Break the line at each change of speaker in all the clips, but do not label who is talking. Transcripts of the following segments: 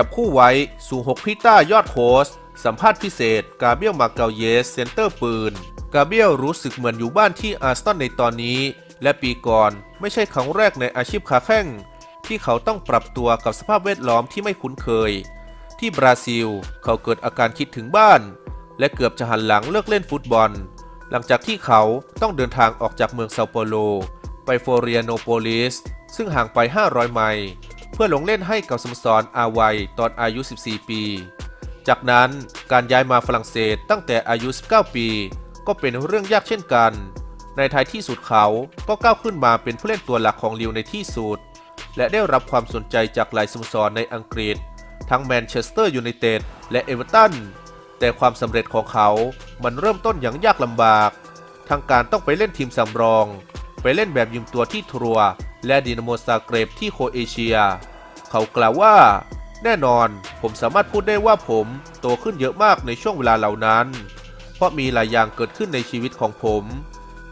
จับคู่ไว้สูง6พิต้ายอดโค้ชสัมภาษณ์พิเศษ กาเบียลมาเกาเยส เซนเตอร์ปืน กาเบียลรู้สึกเหมือนอยู่บ้านที่อาร์เซนในตอนนี้ และปีก่อนไม่ใช่ครั้งแรกในอาชีพขาแข้ง ที่เขาต้องปรับตัวกับสภาพแวดล้อมที่ไม่คุ้นเคย ที่บราซิล เขาเกิดอาการคิดถึงบ้าน และเกือบจะหันหลังเลิกเล่นฟุตบอล หลังจากที่เขาต้องเดินทางออกจากเมืองเซาเปาโล ไปโฟเรียโนโปลิสซึ่งห่างไป 500 ไมล์ เพื่อลงเล่นให้กับสโมสรอาไวตอนอายุ 14 ปี จากนั้นการย้ายมาฝรั่งเศสตั้งแต่อายุ 19 ปี ก็เป็นเรื่องยากเช่นกัน ในท้ายที่สุดเขาก็ก้าวขึ้นมาเป็นผู้เล่นตัวหลักของลิวในที่สุด และได้รับความสนใจจากหลายสโมสรในอังกฤษ ทั้งแมนเชสเตอร์ยูไนเต็ดและเอเวอร์ตันแต่ความสำเร็จของเขา มันเริ่มต้นอย่างยากลำบากทั้งการต้องไปเล่นทีมสำรอง ไปเล่นแบบยืมตัวที่ทัวร และดินาโมซาเกรบที่โคเอเชีย เขากล่าวว่า แน่นอนผมสามารถพูดได้ว่าผมโตขึ้นเยอะมากในช่วงเวลาเหล่านั้น เพราะมีหลายอย่างเกิดขึ้นในชีวิตของผม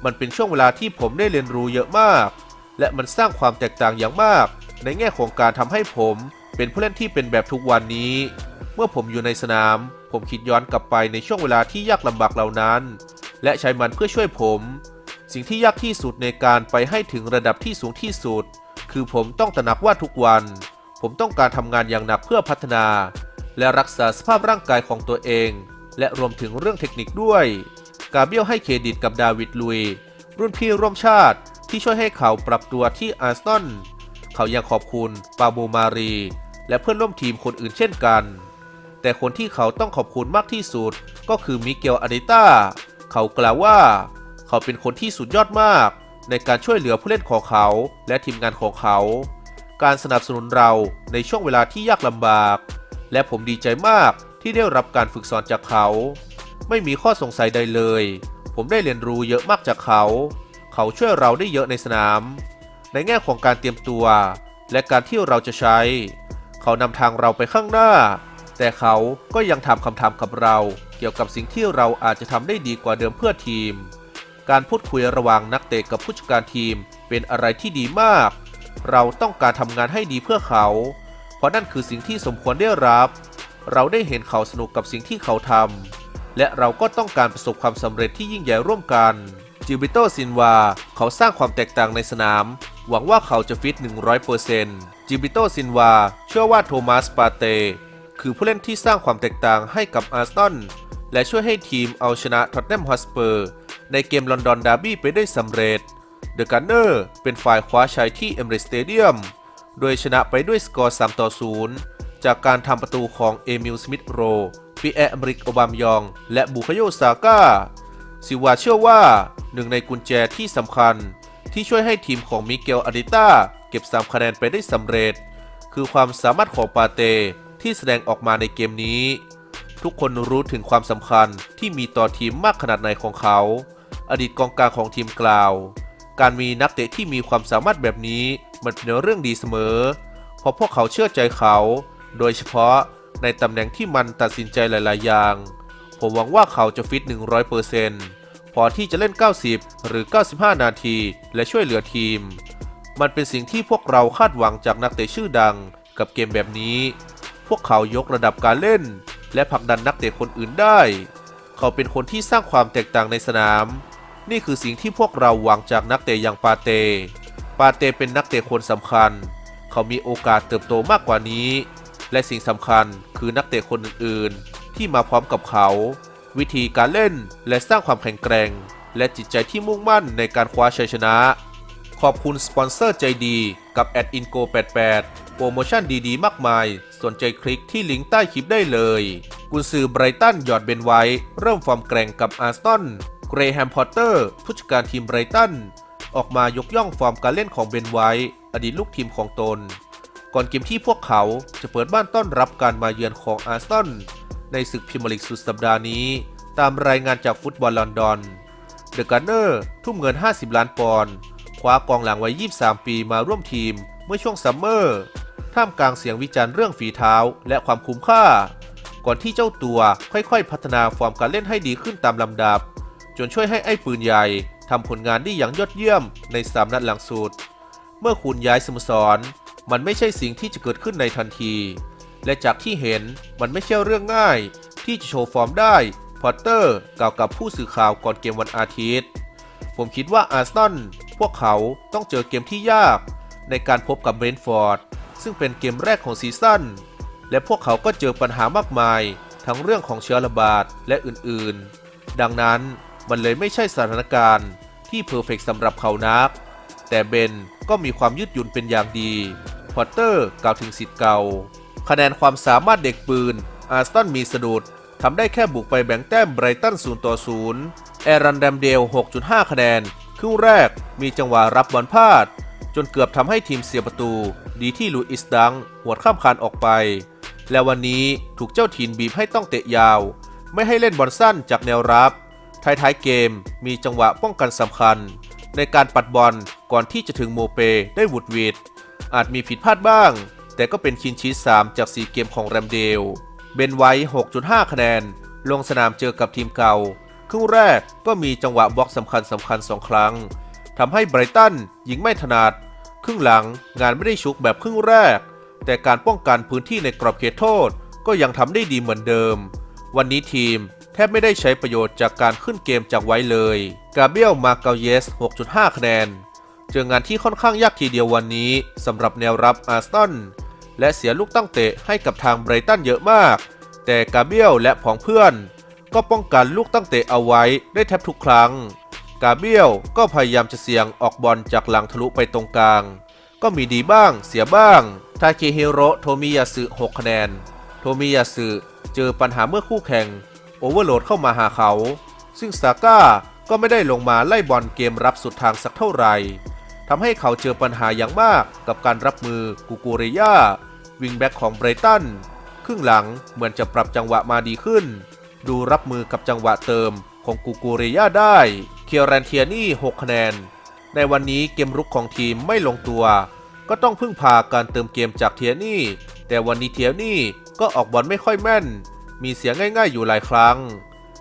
มันเป็นช่วงเวลาที่ผมได้เรียนรู้เยอะมาก และมันสร้างความแตกต่างอย่างมาก ในแง่ของการทำให้ผมเป็นผู้เล่นที่เป็นแบบทุกวันนี้ เมื่อผมอยู่ในสนาม ผมคิดย้อนกลับไปในช่วงเวลาที่ยากลำบากเหล่านั้น และใช้มันเพื่อช่วยผม สิ่งที่ยากที่สุดในการไปให้ถึงระดับที่สูงที่สุด คือผมต้องตระหนักว่าทุกวัน ผมต้องการทำงานอย่างหนักเพื่อพัฒนา และรักษาสภาพร่างกายของตัวเอง และรวมถึงเรื่องเทคนิคด้วย กาเบียลให้เครดิตกับดาวิดลุย รุ่นพี่ร่วมชาติที่ช่วยให้เขาปรับตัวที่อาร์ซนอลเขายังขอบคุณปาโบมารี และเพื่อนร่วมทีมคนอื่นเช่นกัน แต่คนที่เขาต้องขอบคุณมากที่สุดก็คือมิเกลอาริต้าเขากล่าวว่า เขาเป็นคนที่สุดยอดมาก ในการช่วยเหลือผู้เล่นของเขา และทีมงานของเขา การสนับสนุนเราในช่วงเวลาที่ยากลำบาก และผมดีใจมากที่ได้รับการฝึกสอนจากเขา ไม่มีข้อสงสัยใดเลย ผมได้เรียนรู้เยอะมากจากเขา เขาช่วยเราได้เยอะในสนาม ในแง่ของการเตรียมตัว และการที่เราจะใช้ เขานำทางเราไปข้างหน้า แต่เขาก็ยังถามคำถามกับเรา เกี่ยวกับสิ่งที่เราอาจจะทำได้ดีกว่าเดิมเพื่อทีม การพูดคุยระหว่างนักเตะกับผู้จัดการทีม เป็นอะไรที่ดีมาก เราต้องการทำงานให้ดีเพื่อเขา เพราะนั่นคือสิ่งที่สมควรได้รับ เราได้เห็นเขาสนุกกับสิ่งที่เขาทำและเราก็ต้องการประสบความสำเร็จที่ยิ่งใหญ่ร่วมกันจิบิโตซินวา เขาสร้างความแตกต่างในสนาม หวังว่าเขาจะฟิต 100%จิบิโตซินวา เชื่อว่าโทมัสปาเต คือผู้เล่นที่สร้างความแตกต่างให้กับอาร์เซนอลและช่วยให้ทีมเอาชนะท็อตแนมฮอสเปอร์ ในเกมลอนดอนดาร์บี้ไปได้สำเร็จเดอะกันเนอร์เป็นฝ่ายคว้าชัยที่เอมเรสเตเดียมโดยชนะไปด้วยสกอร์ 3 ต่อ 0 จากการทำประตูของเอมิลสมิธโรปีแอร์อเมริก โอบามยอง และบุคโยซาก้าซิวาเชื่อว่าหนึ่งในกุญแจที่สำคัญที่ช่วยให้ทีมของมิเกลอาริต้าเก็บ 3 คะแนนไปได้สำเร็จ คือความสามารถของปาเตที่แสดงออกมาในเกมนี้ ทุกคนรู้ถึงความสำคัญที่มีต่อทีมมากขนาดไหนของเขา อดีตกองกลางของทีมกล่าว การมีนักเตะที่มีความสามารถแบบนี้มันเป็นเรื่องดีเสมอ เพราะพวกเขาเชื่อใจเขา โดยเฉพาะในตำแหน่งที่มันตัดสินใจหลาย ๆ อย่าง ผมหวังว่าเขาจะฟิต 100%พอที่จะเล่น 90 หรือ 95 นาที และช่วยเหลือทีม มันเป็นสิ่งที่พวกเราคาดหวังจากนักเตะชื่อดังกับเกมแบบนี้ พวกเขายกระดับการเล่น และผลักดันนักเตะคนอื่นได้ เขาเป็นคนที่สร้างความแตกต่างในสนาม นี่คือสิ่งที่พวกเราหวังจากนักเตะอย่างปาเต ปาเตเป็นนักเตะคนสำคัญ เขามีโอกาสเติบโตมากกว่านี้ และสิ่งสำคัญคือนักเตะคนอื่นๆ ที่มาพร้อมกับเขา วิธีการเล่นและสร้างความแข็งแกร่ง และจิตใจที่มุ่งมั่นในการคว้าชัยชนะ ขอบคุณสปอนเซอร์ใจดีกับ a d i n g o 88โปรโมชั่นดีๆ มากมาย สนใจคลิกที่ลิงก์ใต้คลิปได้เลย กุนซือไบรตันหยอดเบนไว้ เริ่มฟอร์มแกร่งกับอาร์เซน เกรแฮมพอตเตอร์ผู้จัดการทีมไบรตัน ออกมายกย่องฟอร์มการเล่นของเบนไว้อดีตลูกทีมของตน ก่อนเกมที่พวกเขาจะเปิดบ้านต้อนรับการมาเยือนของอาร์ซนอลในศึกพรีเมียร์ลีกสุดสัปดาห์นี้ ตามรายงานจากฟุตบอลลอนดอนเดอะการ์เนอร์ทุ่มเงิน 50 ล้านปอนด์คว้ากองหลังวัย 23 ปีมาร่วมทีมเมื่อช่วงซัมเมอร์ ท่ามกลางเสียงวิจารณ์เรื่องฝีเท้าและความคุ้มค่า ก่อนที่เจ้าตัวค่อยๆ พัฒนาฟอร์มการเล่นให้ดีขึ้นตามลำดับ จนช่วยให้ไอ้ปืนใหญ่ทำผลงานได้อย่างยอดเยี่ยมในสามนัดหลังสุด เมื่อคุณย้ายสโมสร มันไม่ใช่สิ่งที่จะเกิดขึ้นในทันที และจากที่เห็นมันไม่ใช่เรื่องง่าย ที่จะโชว์ฟอร์มได้ พอตเตอร์กล่าวกับผู้สื่อข่าวก่อนเกมวันอาทิตย์ ผมคิดว่าอาร์ซนอลพวกเขาต้องเจอเกมที่ยาก ในการพบกับเบรนฟอร์ดซึ่งเป็นเกมแรกของซีซั่นและพวกเขาก็เจอปัญหามากมาย ทั้งเรื่องของเชื้อระบาดและอื่นๆ ดังนั้น มันเลยไม่ใช่สถานการณ์ที่เพอร์เฟกสำหรับเขานัก แต่เบนก็มีความยืดหยุ่นเป็นอย่างดี พอตเตอร์กล่าวถึงสิทธิ์เก่า คะแนนความสามารถเด็กปืน อาร์สตันมีสะดุดทำได้แค่บุกไปแบ่งแต้มไบรตัน0ต่อ0แอรันแดมเดล 6.5 คะแนน ครึ่งแรกมีจังหวะรับบอลพลาด จนเกือบทำให้ทีมเสียประตู ดีที่ลูอิสดังหัวดข้ามคานออกไป และวันนี้ถูกเจ้าถิ่นบีบให้ต้องเตะยาว ไม่ให้เล่นบอลสั้นจากแนวรับ ท้ายๆเกมมีจังหวะป้องกันสำคัญ ในการปัดบอลก่อนที่จะถึงโมเปได้วุดวิดอาจมีผิดพลาดบ้าง แต่ก็เป็นคินชีส3จาก 4 เกมของแรมเดล เบนไว้ 6.5 คะแนน ลงสนามเจอกับทีมเก่า ครึ่งแรกก็มีจังหวะบล็อกสำคัญสำคัญ2ครั้งทำให้ไบรตันยิงไม่ถนัด ครึ่งหลังงานไม่ได้ชุกแบบครึ่งแรก แต่การป้องกันพื้นที่ในกรอบเขตโทษก็ยังทำได้ดีเหมือนเดิม วันนี้ทีม แทบไม่ได้ใช้ประโยชน์จากการขึ้นเกมจากไว้เลย กาเบียลมาเกาเยส 6.5 คะแนน เจองานที่ค่อนข้างยากทีเดียววันนี้สำหรับแนวรับอาร์เซนและเสียลูกตั้งเตะให้กับทางไบรตันเยอะมาก แต่กาเบียลและผองเพื่อน ก็ป้องกันลูกตั้งเตะเอาไว้ได้แทบทุกครั้ง กาเบียลก็พยายามจะเสี่ยงออกบอลจากหลังทะลุไปตรงกลาง ก็มีดีบ้างเสียบ้าง ทาเคฮิโรโทมิยาสึ 6 คะแนน โทมิยาสึเจอปัญหาเมื่อคู่แข่ง โอเวอร์โหลดเข้ามาหาเขา ซึ่งซาก้าก็ไม่ได้ลงมาไล่บอลเกมรับสุดทางสักเท่าไหร่ทำให้เขาเจอปัญหาอย่างมากกับการรับมือกูกูเรียาวิงแบ็กของไบรตันครึ่งหลังเหมือนจะปรับจังหวะมาดีขึ้น ดูรับมือกับจังหวะเติมของกูกูเรียาได้ เคียรันเทียนี่ 6 คะแนน ในวันนี้เกมรุกของทีมไม่ลงตัว ก็ต้องพึ่งพาการเติมเกมจากเทียนี่ แต่วันนี้เทียนี่ก็ออกบอลไม่ค่อยแม่น มีเสียงง่ายๆอยู่หลายครั้ง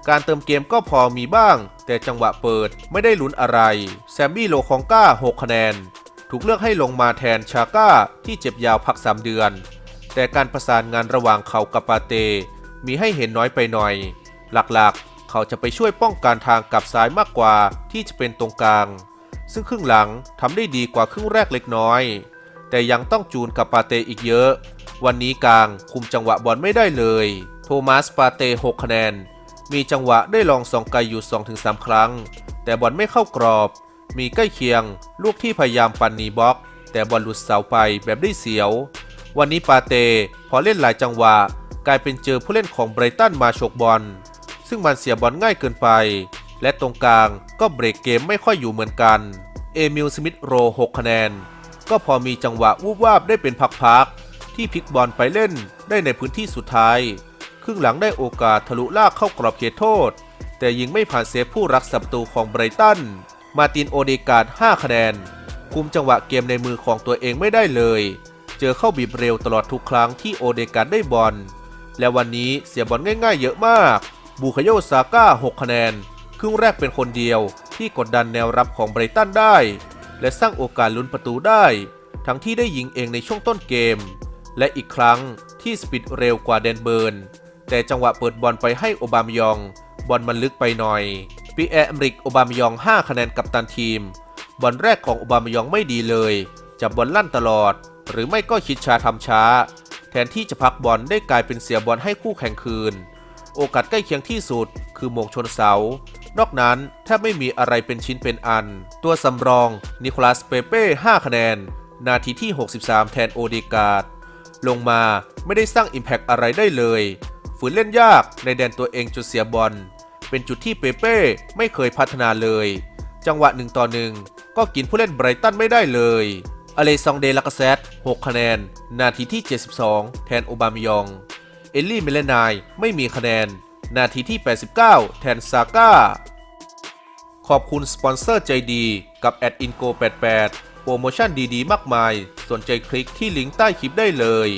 การเติมเกมก็พอมีบ้าง แต่จังหวะเปิดไม่ได้ลุ้นอะไร แซมบี้โลคองก้า 6 คะแนน ถูกเลือกให้ลงมาแทนชาก้าที่เจ็บยาวพัก 3 เดือน แต่การประสานงานระหว่างเขากับปาเต มีให้เห็นน้อยไปหน่อย หลักๆ เขาจะไปช่วยป้องกันทางกับซ้ายมากกว่าที่จะเป็นตรงกลาง ซึ่งครึ่งหลังทำได้ดีกว่าครึ่งแรกเล็กน้อย แต่ยังต้องจูนกับปาเตอีกเยอะ วันนี้กลางคุมจังหวะบอลไม่ได้เลย โทมัสปาเต 6 คะแนน มีจังหวะได้ลองสองไกลอยู่ 2-3 ครั้ง แต่บอลไม่เข้ากรอบ มีใกล้เคียง ลูกที่พยายามปันนีบล็อก แต่บอลหลุดเสาไปแบบได้เสียว วันนี้ปาเต พอเล่นหลายจังหวะ กลายเป็นเจอผู้เล่นของไบรตันมาฉกบอล ซึ่งมันเสียบอลง่ายเกินไป และตรงกลางก็เบรกเกมไม่ค่อยอยู่เหมือนกัน เอมิลสมิธโร 6 คะแนน ก็พอมีจังหวะวูบวาบได้เป็นพักๆที่พลิกบอลไปเล่นได้ในพื้นที่สุดท้าย ครึ่งหลังได้โอกาสทะลุลากเข้ากรอบเขตโทษ แต่ยิงไม่ผ่านเซฟผู้รักษาประตูของไบรตัน มาตินโอเดการ์ด5คะแนน คุมจังหวะเกมในมือของตัวเองไม่ได้เลย เจอเข้าบีบเร็วตลอดทุกครั้งที่โอเดการ์ดได้บอล และวันนี้เสียบอลง่ายๆ เยอะมาก บูคาโยซาก้า 6 คะแนน ครึ่งแรกเป็นคนเดียวที่กดดันแนวรับของไบรตันได้ และสร้างโอกาสลุ้นประตูได้ ทั้งที่ได้ยิงเองในช่วงต้นเกม และอีกครั้งที่สปีดเร็วกว่าแดนเบิร์น แต่จังหวะเปิดบอลไปให้โอบามยอง บอลมันลึกไปหน่อยปีแอร์อเมริกโอบามยอง 5 คะแนนกับตันทีม บอลแรกของโอบามยองไม่ดีเลย จับบอลลั่นตลอด หรือไม่ก็คิดช้าทำช้า แทนที่จะพักบอลได้กลายเป็นเสียบอลให้คู่แข่งคืน โอกาสใกล้เคียงที่สุด คือโมงชนเสา นอกนั้นแทบไม่มีอะไรเป็นชิ้นเป็นอัน ตัวสำรอง นิโคลัสเปเป้ 5 คะแนน นาทีที่ 63 แทนโอเดกาดลงมาไม่ได้สร้าง Impact อะไรได้เลย ฝืนเล่นยากในแดนตัวเองจนเสียบอล เป็นจุดที่เปเป้ไม่เคยพัฒนาเลย จังหวะหนึ่งต่อหนึ่งก็กินผู้เล่นไบรตันไม่ได้เลยอเลซองเดลากาเซต6คะแนน นาทีที่ 72 แทนโอบามยอง เอลลี่เมเลนายไม่มีคะแนน นาทีที่ 89 แทนซาก้า ขอบคุณสปอนเซอร์ใจดีกับแอดอินโก88โปรโมชั่นดีๆ มากมาย สนใจคลิกที่ลิงก์ใต้คลิปได้เลย